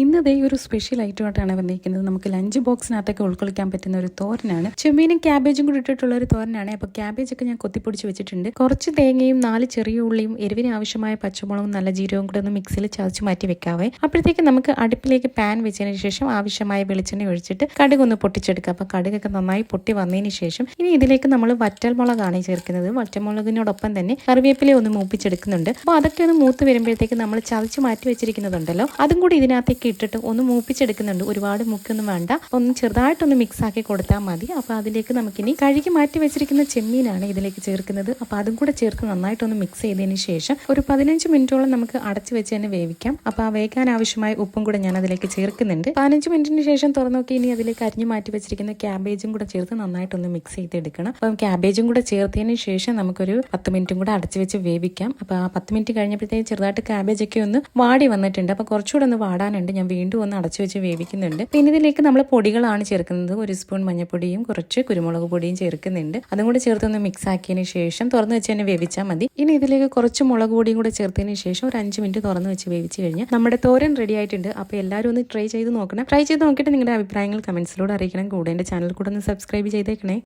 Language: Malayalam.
ഇന്ന് ദേ ഒരു സ്പെഷ്യൽ ഐറ്റമായിട്ടാണ് വന്നിരിക്കുന്നത്. നമുക്ക് ലഞ്ച് ബോക്സിനകത്തൊക്കെ ഉൾക്കൊള്ളിക്കാൻ പറ്റുന്ന ഒരു തോരനാണ്. ചെമ്മീനും ക്യാബേജും കൂടി ഇട്ടിട്ടുള്ള ഒരു തോരനാണ്. അപ്പോൾ ക്യാബേജ് ഒക്കെ ഞാൻ കൊത്തിപ്പൊടിച്ച് വെച്ചിട്ടുണ്ട്. കുറച്ച് തേങ്ങയും നാല് ചെറിയ ഉള്ളിയും എരിവിന് ആവശ്യമായ പച്ചമുളകും നല്ല ജീരകവും കൂടെ ഒന്ന് മിക്സിയിൽ ചതച്ച് മാറ്റി വെക്കാവേ. അപ്പോഴത്തേക്ക് നമുക്ക് അടുപ്പിലേക്ക് പാൻ വെച്ചതിന് ശേഷം ആവശ്യമായ വെളിച്ചെണ്ണ ഒഴിച്ചിട്ട് കടുക് ഒന്ന് പൊട്ടിച്ചെടുക്കുക അപ്പോൾ കടുകൊക്കെ നന്നായി പൊട്ടി വന്നതിന് ശേഷം ഇനി ഇതിലേക്ക് നമ്മൾ വറ്റൽമുളകാണ് ചേർക്കുന്നത്. വറ്റൽമുളകിനോടൊപ്പം തന്നെ കറിവേപ്പില ഒന്ന് മൂപ്പിച്ചെടുക്കുന്നുണ്ട്. അപ്പോൾ അതൊക്കെ ഒന്ന് മൂത്ത് വരുമ്പോഴത്തേക്ക് നമ്മൾ ചതച്ച് മാറ്റി വെച്ചിരിക്കുന്നതുണ്ടല്ലോ അതും കൂടി ഇതിനകത്തേക്ക് ഇട്ടിട്ട് ഒന്ന് മൂപ്പിച്ചെടുക്കുന്നുണ്ട്. ഒരുപാട് മുക്കൊന്നും വേണ്ട. ഒന്ന് ചെറുതായിട്ടൊന്ന് മിക്സ് ആക്കി കൊടുത്താൽ മതി. അപ്പോൾ അതിലേക്ക് നമുക്കിനി കഴുകി മാറ്റി വെച്ചിരിക്കുന്ന ചെമ്മീനാണ് ഇതിലേക്ക് ചേർക്കുന്നത്. അപ്പോൾ അതും കൂടെ ചേർത്ത് നന്നായിട്ടൊന്ന് മിക്സ് ചെയ്തതിന് ശേഷം ഒരു പതിനഞ്ച് മിനിറ്റോളം നമുക്ക് അടച്ചു വെച്ച് തന്നെ വേവിക്കാം. അപ്പോൾ ആ വേവിക്കാൻ ആവശ്യമായ ഉപ്പും കൂടെ ഞാൻ അതിലേക്ക് ചേർക്കുന്നുണ്ട്. പതിനഞ്ച് മിനിറ്റിന് ശേഷം തുറന്നു നോക്കി ഇനി അതിലേക്ക് അരിഞ്ഞു മാറ്റി വെച്ചിരിക്കുന്ന ക്യാബേജും കൂടെ ചേർത്ത് നന്നായിട്ടൊന്ന് മിക്സ് ചെയ്തെടുക്കണം. അപ്പം ക്യാബേജും കൂടെ ചേർത്തതിന് ശേഷം നമുക്കൊരു പത്ത് മിനിറ്റും കൂടെ അടച്ചു വെച്ച് വേവിക്കാം. അപ്പോൾ ആ പത്ത് മിനിറ്റ് കഴിഞ്ഞപ്പോഴത്തേക്ക് ചെറുതായിട്ട് ക്യാബേജ് ഒക്കെ ഒന്ന് വാടി വന്നിട്ടുണ്ട്. അപ്പോൾ കുറച്ചുകൂടെ ഒന്ന് വാടാനുണ്ട്. ഞാൻ വീണ്ടും ഒന്ന് അടച്ചു വെച്ച് വേവിക്കുന്നുണ്ട്. പിന്നെ ഇതിലേക്ക് നമ്മൾ പൊടികളാണ് ചേർക്കുന്നത്. ഒരു സ്പൂൺ മഞ്ഞൾപ്പൊടിയും കുറച്ച് കുരുമുളക് പൊടിയും ചേർക്കുന്നുണ്ട്. അതും കൂടി ചേർത്തൊന്ന് മിക്സ് ആക്കിയതിന് ശേഷം തുറന്ന് വെച്ച് തന്നെ വേവിച്ചാൽ മതി. ഇനി ഇതിലേക്ക് കുറച്ച് മുളക് പൊടിയും കൂടെ ചേർത്തതിന് ശേഷം ഒരു അഞ്ച് മിനിറ്റ് തുറന്ന് വെച്ച് വേവിച്ച് കഴിഞ്ഞാൽ നമ്മുടെ തോരൻ റെഡി ആയിട്ടുണ്ട്. അപ്പോൾ എല്ലാവരും ഒന്ന് ട്രൈ ചെയ്ത് നോക്കണം. ട്രൈ ചെയ്ത് നോക്കിയിട്ട് നിങ്ങളുടെ അഭിപ്രായങ്ങൾ കമൻസിലൂടെ അറിയിക്കണം. കൂടെ എന്റെ ചാനൽ കൂടെ ഒന്ന് സബ്സ്ക്രൈബ് ചെയ്തേക്കണേ.